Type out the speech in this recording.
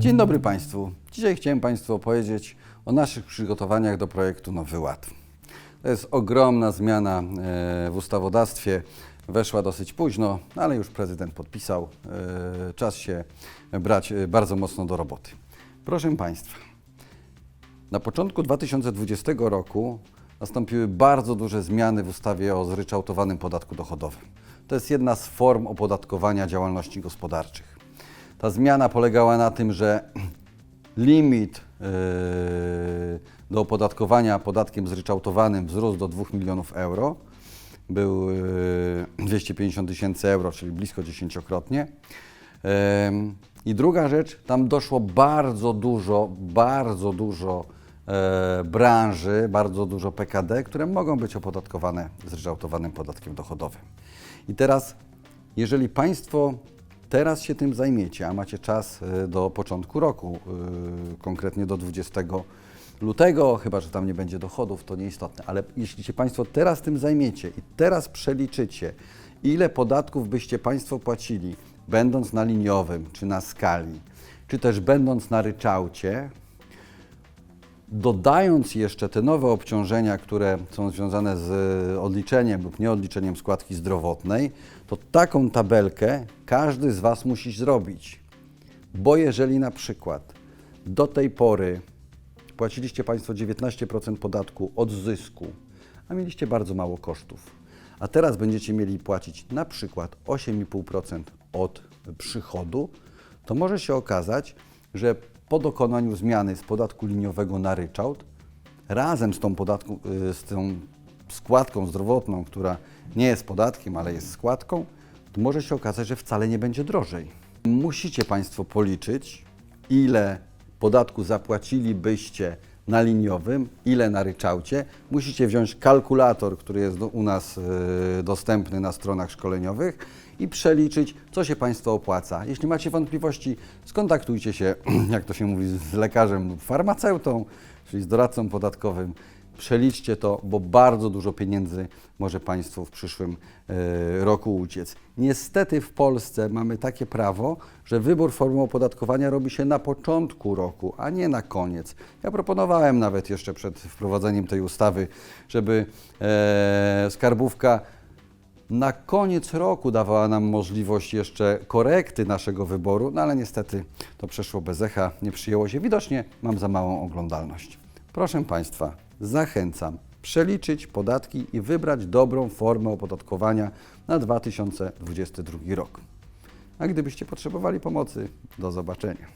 Dzień dobry Państwu. Dzisiaj chciałem Państwu opowiedzieć o naszych przygotowaniach do projektu Nowy Ład. To jest ogromna zmiana e, w ustawodawstwie. Weszła dosyć późno, ale już prezydent podpisał. E, Czas się brać e, bardzo mocno do roboty. Proszę Państwa, na początku 2020 roku nastąpiły bardzo duże zmiany w ustawie o zryczałtowanym podatku dochodowym. To jest jedna z form opodatkowania działalności gospodarczych. Ta zmiana polegała na tym, że limit yy, do opodatkowania podatkiem zryczałtowanym wzrósł do 2 milionów euro. Był yy, 250 tysięcy euro, czyli blisko dziesięciokrotnie. I druga rzecz, tam doszło bardzo dużo, bardzo dużo e, branży, bardzo dużo PKD, które mogą być opodatkowane zryczałtowanym podatkiem dochodowym. I teraz, jeżeli Państwo teraz się tym zajmiecie, a macie czas e, do początku roku, e, konkretnie do 20 lutego, chyba że tam nie będzie dochodów, to nieistotne, ale jeśli się Państwo teraz tym zajmiecie i teraz przeliczycie, ile podatków byście Państwo płacili, będąc na liniowym, czy na skali, czy też będąc na ryczałcie, dodając jeszcze te nowe obciążenia, które są związane z odliczeniem lub nieodliczeniem składki zdrowotnej, to taką tabelkę każdy z Was musi zrobić. Bo jeżeli na przykład do tej pory płaciliście Państwo 19% podatku od zysku, a mieliście bardzo mało kosztów, a teraz będziecie mieli płacić na przykład 8,5% od przychodu, to może się okazać, że po dokonaniu zmiany z podatku liniowego na ryczałt, razem z tą, podatku, y, z tą składką zdrowotną, która nie jest podatkiem, ale jest składką, to może się okazać, że wcale nie będzie drożej. Musicie Państwo policzyć, ile podatku zapłacilibyście na liniowym, ile na ryczałcie. Musicie wziąć kalkulator, który jest do, u nas y, dostępny na stronach szkoleniowych i przeliczyć, co się Państwu opłaca. Jeśli macie wątpliwości, skontaktujcie się, jak to się mówi, z lekarzem lub farmaceutą, czyli z doradcą podatkowym. Przeliczcie to, bo bardzo dużo pieniędzy może Państwu w przyszłym e, roku uciec. Niestety w Polsce mamy takie prawo, że wybór formy opodatkowania robi się na początku roku, a nie na koniec. Ja proponowałem nawet jeszcze przed wprowadzeniem tej ustawy, żeby e, skarbówka na koniec roku dawała nam możliwość jeszcze korekty naszego wyboru, no ale niestety to przeszło bez echa, nie przyjęło się. Widocznie mam za małą oglądalność. Proszę Państwa, zachęcam przeliczyć podatki i wybrać dobrą formę opodatkowania na 2022 rok. A gdybyście potrzebowali pomocy, do zobaczenia.